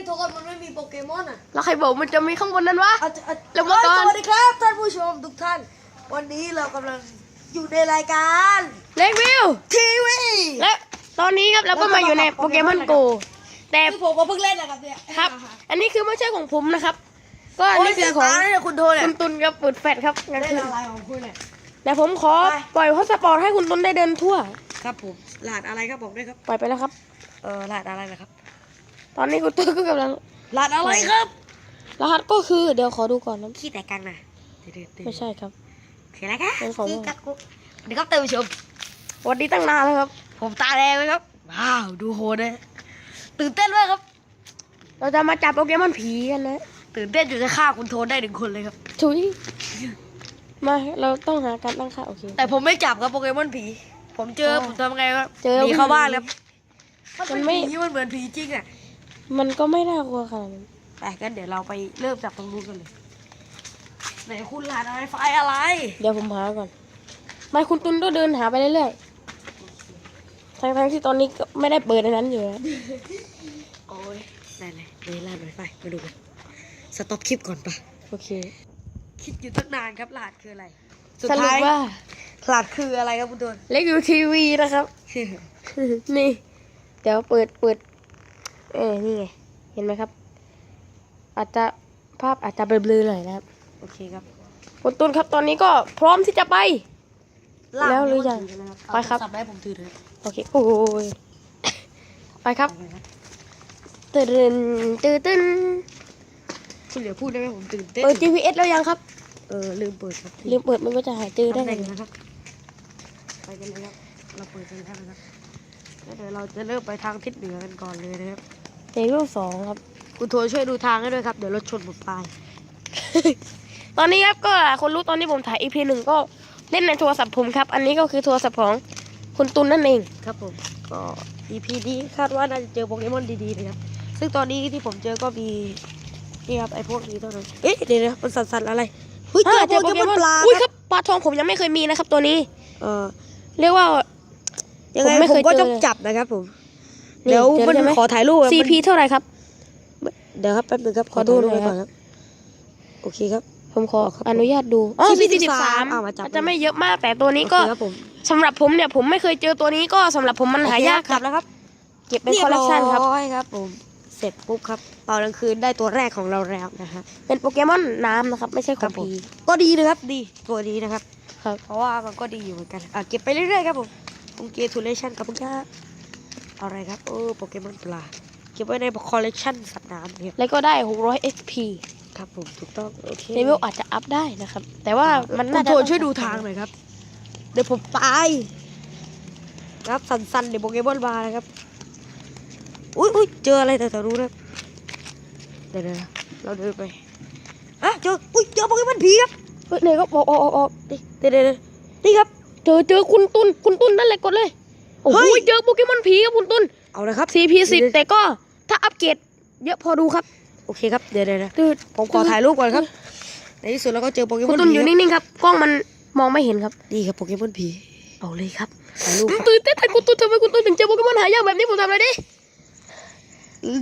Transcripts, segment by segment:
ยโทษมันไม่มีโปเกมอนอะแล้วใครบอกมันจะมีข้างบนนั้นวะ อาจจะอาจแล้วเมื่อก่อน สวัสดีครับท่านผู้ชมทุกท่าน วันนี้เรากำลังอยู่ในรายการเล็กวิว ทีวีและตอนนี้ครับเราก็มาอยู่ในโปเกมอนโกแต่คือผมก็เพิ่งเล่นนะครับเนี่ยครับ อันนี้คือไม่ใช่ของผมนะครับ ก็อันโอ้ยนี้คืเสียองของตาเนี่ยคุณโทเนี่ยคุณตุนกับปุดแฟดครับงั้นเล่นคืออะไรของคุณเนี่ย แต่ผมขอไป ปล่อยพาสปอร์ตให้คุณตุนได้เดินทั่ว ครับผมรหัสอะไรครับบอกด้วยครับปล่อยไปแล้วครับ เออรหัสอะไรนะครับ ตอนนี้คุณตุนก็กำลังรหัสอะไรครับ รหัสก็คือเดี๋ยวขอดูก่อนนะขี้แตกกลางนะเดี๋ยวๆๆไม่ใช่ครับเขียนอะไรครับเป็นของขี้กักกุ๊กสวัสดีครับท่านผู้ชมสวัสดีตั้งนานแล้วครับ ผมตาแดงเลยครับว้าวดูโหดเลยตื่นเต้นมากครับ เราจะมาจับโปเกมอนผีกันนะตื่นเต้นอยู่จะฆ่าคุณโทนได้หนึ่งคนเลยครับชุยมาเราต้องหาการตั้งค่าโอเคแต่ผมไม่จับครับโปเกมอนผี ผมเจออ๋อผมทำไงครับเจอหนีเข้าบ้านครับมัมันนไม่ไม่ผีมันเหมือนผีจริงอะ มันก็ไม่น่ากลัวขนาดนั้นไปกันเดี๋ยวเราไปเริ่มจับตรงนู้นกันเลยไหนคุณหลานอะไรไฟอะไร เดี๋ยวผมหาก่อนไม่คุณตุนต้องเดินหาไปเรื่อยๆทั้งๆที่ตอนนี้ก็ไม่ได้เปิดในนั้นอยู่นะโอ้ยไหนไหนเดี๋ยวลาดหน่อยไฟมาดูกันสต็อปคลิปก่อนปะโอเค คิดอยู่ตั้งนานครับหลาดคืออะไรสุดสรุปท้ายว่าหลาดคืออะไรครับคุณโทนเล็กอยู่ทีวีนะครับ นี่ เดี๋ยวเปิดเปิด เออนี่ไง เห็นไหมครับ อาจจะภาพอาจจะเบลอๆหน่อยนะครับ โอเคครับคุณตุนครับตอนนี้ก็พร้อมที่จะไปลากแล้วหรือยังถืนะครับไปครับเอาโทศัพท์ได้ผมถือเลยโอเคโอ้ยไปครับเอาไปครับตื่นตื่นตื่นคุณเหลือพูดได้ไหมผมตื่นเต้นเปิด GPS แล้วยังครับ เออลืมเปิดครับลืมเปิดมันก็จะหายตื้อได้ได้ไงนะครับไปกันเลยครับเราเปิดกันแล้วนะครับแล้วเดี๋ยวเราจะเริ่มไปทางทิศเหนือกันก่อนเลยนะครับ เลเวลสองครับ คุณโทช่วยดูทางให้ด้วยครับ เดี๋ยวรถชนผมตาย ตอนนี้ครับก็คนรู้ตอนนี้ผมถ่าย EP หนึ่งก็เล่นในโทรศัพท์ผมครับ อันนี้ก็คือโทรศัพท์ของคุณตุนนั่นเองครับผม ก็ EP นี้คาดว่าน่าจะเจอโปเกมอนดีๆนะครับ ซึ่งตอนนี้ที่ผมเจอก็มีนี่ครับไอพวกนี้เท่านั้น เอ๊ะเดี๋ยวนะมันสั่นๆอะไรเฮ้ยเจอโปเกมอนปลาอุ้ยครับปลาทองผมยังไม่เคยมีนะครับตัวนี้ เออเรียกว่ายังไงผมก็ต้องจับนะครับผม เดี๋ยวเจอมันใช่ไหมขอถ่ายรูปอะมัน CP เท่าไหร่ครับ เดี๋ยวครับแป๊บนึงครับขอดูถ่ายรูปหน่อยไว้ก่อนครับโอเคครับ ผมขอครับอนุญาตดูอ๋อ CP สี่สิบสามอะมาจับอาจจะไม่เยอะมากแต่ตัวนี้ก็โอเคครับผมสำหรับผมเนี่ยผมไม่เคยเจอตัวนี้ก็สำหรับผมมันหายากคจัรับบแล้วครับ เก็บเป็นคอลเลคชันครับเยอยครับผมเสร็จปุ๊บครับตอนกลางคืนได้ตัวแรกของเราแล้วนะฮะเป็นโปเกมอนน้ำนะครับ ไม่ใช่ขครัองบผมผีก็ดีนะครับดีตัวดีนะครับครับ เพราะว่ามันก็ดีอยู่เหมือนกันอะเก็บไปเรื่อยๆครับผมโอเคทูเลชันกับพวกนี้ อะไรครับโอ้โปเกมอนปลาเก็บไว้ในคอลเลกชันสัตว์น้ำเนี่ยแล้วก็ได้ 600 SP ครับผมถูกต้องโอเคเลเวลอาจจะอัพได้นะครับ แต่ว่ามันคุน่าณจะโทต้นช่วยดูทางหน่อยครับ เดี๋ยวผมตายครับสันๆเดี๋ยวโปเกมอนมานะครับอุ้ยอุ้ยเจออะไรแต่แต่รู้นะเดี๋ยวๆเราเดินไปอะเจออุ้ยเจอโปเกมอนผีครับเฮ้ยเนี่ยก็บอกออกออกออกนี่เดี๋ยวๆนี่ครับ เจอเจอคุณตุนคุณตุนนั่นแหละกดเลยโอ้โห เฮ้ยเจอโปเกมอนผีครับคุณตุนเอาละครับ CP 10แต่ก็ถ้าอัปเกรดเยอะพอดูครับ โอเคครับเดี๋ยวเดี๋ยวเดี๋ยวตืดผมขอถ่ายรูปก่อนครับ ในที่สุดเราก็เจอโปเกมคุอณนตุนผีอยู่ครับนิ่งๆครับกล้องมันมองไม่เห็นครับนี่ครับโปเกมอนผีเอาเลยครับถ่ายรูปครับตื่นเต้นแต่คุณตุนทำไมคุณตุนถึงเจอโปเกมอนหายากแบบนี้ผมทำอะไรดิ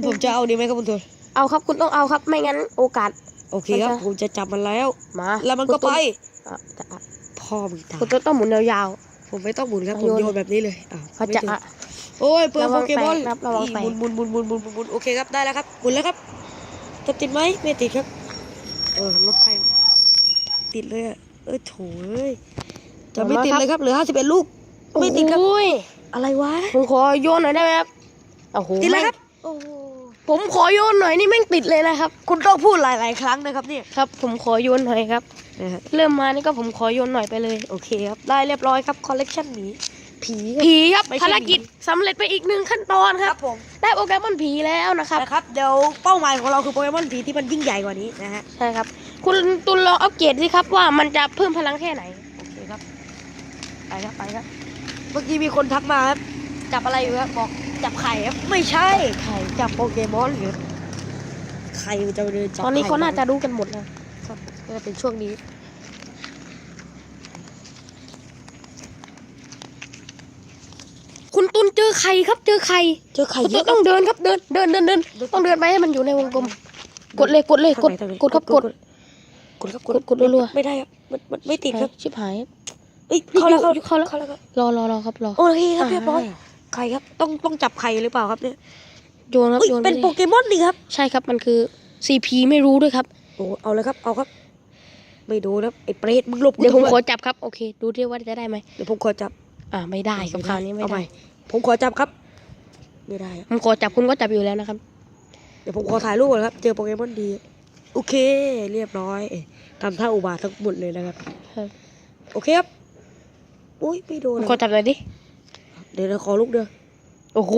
ผมจะเอาดีไหมครับคุณทวนเอาครับคุณต้องเอาครับไม่งั้นโอกาสโอเคครับมันจะผมจะจับมันแล้วมาแล้วมันก็คุณไปตุอะจะอะพ่อมึงตายคุณตุนต้องหมุนยาว ผมไม่ต้องหมุนครับเอาผมโยนโยนแบบนี้เลยอ้าวๆเขาไม่จะถึงอะโอ้ยเปลืองระวัโปงเกมอนแตกครับระวังนี่แตกหมุนหมุนหมุนหมุนหมุนหมุนหมุนโอเคครับได้แล้วครับหมุนแล้วครับจะติดไหมไม่ติดครับ เออรถไฟติดเลยอะเออโถเอ้ยจะไม่ติดเลยครับเหลือห้าสิบเอ็ดลูก ไม่ติดครับ โอ้ยอะไรวะ ผมขอโยนหน่อยได้ไหมครับโอ้โหติดเลยครับแม่งผมขอโยนหน่อยนี่แม่งติดเลยนะครับ คุณต้องพูดหลาย ๆ ครั้งนะครับเนี่ย ครับ ผมขอโยนหน่อยครับ นะฮะเริ่มมานี่ก็ผมขอโยนหน่อยไปเลยโอเคครับได้เรียบร้อยครับคอลเลกชันหมีผีครับผีครับไม่ใช่ภารกิจสำเร็จไปอีกหนึ่งขั้นตอนคครัรับบผมได้โปเกมอนผีแล้วนะครับนะครับเดี๋ยวเป้าหมายของเราคือโปเกมอนผีที่มันยิ่งใหญ่กว่านี้นะฮะใช่ครับ คุณตุลลองอัปเกรดสิครับว่ามันจะเพิ่มพลังแค่ไหน โอเคครับไปครับไปครับเมื่อกี้มีคนทักมาครับจับอะไรอยู่ครับบอกจับไข่ครับไม่ใช่ไข่จับโปเกมอนหรือไข่มันจะไปเดินจับตอนนี้ไข่เขาน่าจะรู้กันหมดแล้ว ครับก็จะเป็นช่วงนี้ คุณตุนเจอไข่ครับเจอไข่เจอไข่เยอะต้องเดินครับเดินเดินเดินเดินต้องเดินไปให้มันอยู่ในวงกลม กดเลยกดเลยกดทางไหนกดครับกด กดครับกดกดรัวๆ ไม่ได้ครับมันมันไม่ติดครับชิบหาย เอ้ยเข้าแล้วอยู่เข้าแล้วเข้าแล้วครับรอรอรอครับรอโอเคครับเรียบร้อยอ่าไข่ครับต้องต้องจับไข่หรือเปล่าครับเนี่ยโยนครับเอ้ยโยนเป็นไม่โปได้เกมอนนี่ครับ ใช่ครับมันคือ CP ไม่รู้ด้วยครับ โอ้เอาเลยครับ เอาครับ ไม่โดนครับไอ้เปรตมึงหลบกูเดี๋ยวผมทำไขอจับครับ โอเค ดูดิว่าจะได้ไหมเดี๋ยวผมขอจับ อ่าไม่ได้ครับคราวนี้ไม่เอาใหได้ผมขอจับครับ ไม่ได้ครับผมขอจับคุณก็จับอยู่แล้วนะครับ เดี๋ยวผมขอถ่ายรูปก่อนครับ เจอโปเกมอนดี โอเค เรียบร้อยทำท่าอุบาททั้งหมดเลยนะครับ ครับ โอเคครับอุ้ยไม่โดผนมอะขอจับหน่อยดิ เดี๋ยวเราขอลูกเดียวโอ้โห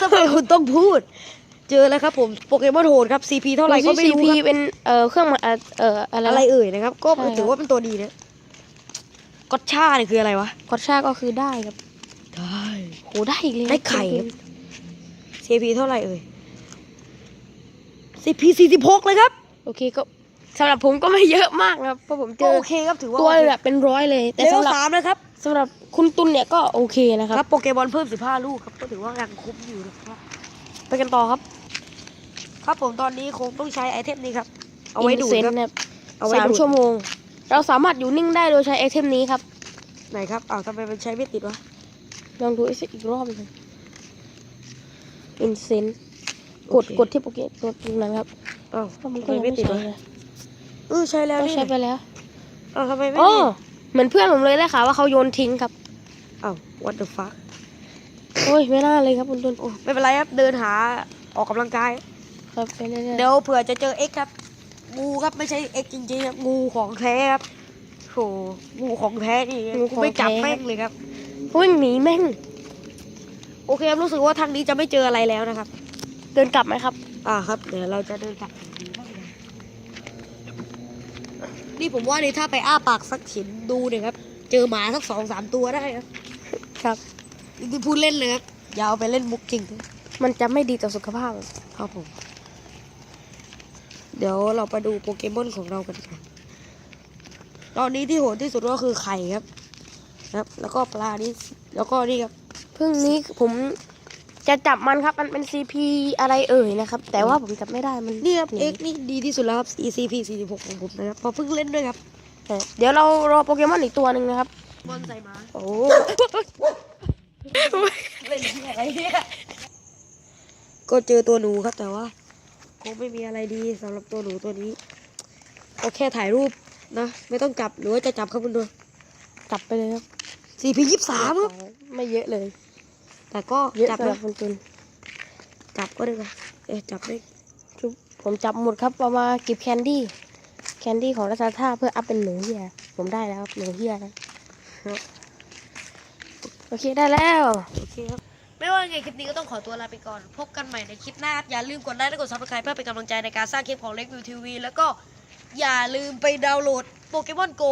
ทำไมคุณต้องพูด เจอแล้วครับผมโปเกมอนโหดครับ CP เท่าไหร่ก็ไม่รู้ซีคพีรับเป็นเอ่อเครื่องมาเอ่อเอ่ออะไรอะไรนะเอ่ยนะครับ ก็ใช่ครับ ถือว่าเป็นตัวดีนะก็ชาเนี่ยคืออะไรวะ กดชาก็คือได้ครับได้ โหได้อีกเลยได้ไข่ครับ CP เท่าไหร่เอ่ย CP 46เลยครับโอเคก็สำหรับผมก็ไม่เยอะมากนะครับเพราะผมเจก็อโอเคครับถือว่าตัวโอเคแบบเป็นร้อยเลย แต่เลเวลสำหรับสามนะครับ สำหรับคุณตุลเนี่ยก็โอเคนะครับครับโปเกมอนเพิ่ม 15 ลูกครับ ก็ถือว่ายังคุ้มอยู่นะครับ ไปกันต่อครับ ครับผมตอนนี้คงต้องใช้ไอเทมนี้ครับ เอาไว้ดูดเซนครับนะครับเอาไว้สามดูดชั่วโมง เราสามารถอยู่นิ่งได้โดยใช้ไอเทมนี้ครับ ไหนครับอ้าวทำไมมันใช้ไม่ติดวะลองดูอีกรอบหนึงอินเซนกดโอเคกดที่โปรเกตตัวตรงนั้นครับอ้าวก็มันทำก็ไมยังไม่ไม่ติดใช้วะเลยเออใช้แล้วก็นี่ใช้ไปแล้วอ้าวทำไมไม่อ๋อติดเหมือนเพื่อนผมเลยได้ข่าวว่าเขาโยนทิ้งครับอ้าว what the fuck โอ้ยไม่น่าเลยครับคุณตุลโอ้ไม่เป็นไรครับเดินหาออกกำลังกาย ครับไปเรื่อยๆเดี๋ยวเผื่อจะเจอ X ครับ งูครับไม่ใช่ X จริงๆครับงูของแท้ครับโหงูของแท้นี่กูไม่จับแม่งเลยครับวิ่งหนีแม่ง โอเคครับรู้สึกว่าทางนี้จะไม่เจออะไรแล้วนะครับ เดินกลับไหมครับ อ่าครับ เดี๋ยวเราจะเดินกลับนี่ผมว่านี่ถ้าไปอ้าปากสักฉินดูเนี่ยครับ เจอหมาสักสองสามตัวได้ครับครับ นี่พูดเล่นเลยครับอย่าเอาไปเล่นมุกจริงมันจะไม่ดีต่อสุขภาพ ครับผม เดี๋ยวเราไปดูโปเกมอนของเรากันค่ะตอนนี้ที่โหดที่สุดก็คือไข่ครับครับ แล้วก็ปลานี่แล้วก็นี่ครับเพิ่งนี้ผมจะจับมันครับ มันเป็น CP อะไรเอ่ยนะครับ แต่ว่าผมจับไม่ได้มันนี่ครับห X นี่ดีที่สุดแล้วครับ ECP 46ของผมนะครับเพอเพิ่งเล่นด้วยครับเออเดี๋ยวเรารอโปเกมอนอีกตัวหนึ่งนะครับบอลใส่มาโอ้เล่นที่อะไรเนี่ยก็เจอตัวหนูครับแต่ว่า คงไม่มีอะไรดีสำหรับตัวหนูตัวนี้ก็แค่ถ่ายรูปนะไม่ต้องจับหรือว่าจะจับครับคุณดูจับไปเลยครับ CP 23ครับไม่เยอะเลย แต่ก็เยอะจับสำหรันะบคุณตุลจับก็ได้ไงเอ๊ะจับได้จุ๊บผมจับหมดครับเอามาเก็บแคนดี้แคนดี้ของราชาท่าเพื่ออัพเป็นหนูเฮียผมได้แล้วครับหนูเฮียนะโอเคได้แล้วโอเคครับ ไม่ว่าไงคลิปนี้ก็ต้องขอตัวลาไปก่อน พบกันใหม่ในคลิปหน้าครับอย่าลืมกดไลค์และกดซับสไครป์เพื่อเป็นกำลังใจในการสร้างคลิปของเล็กวิวทีวีแล้วก็อย่าลืมไปดาวน์โหลดโปเกมอนโก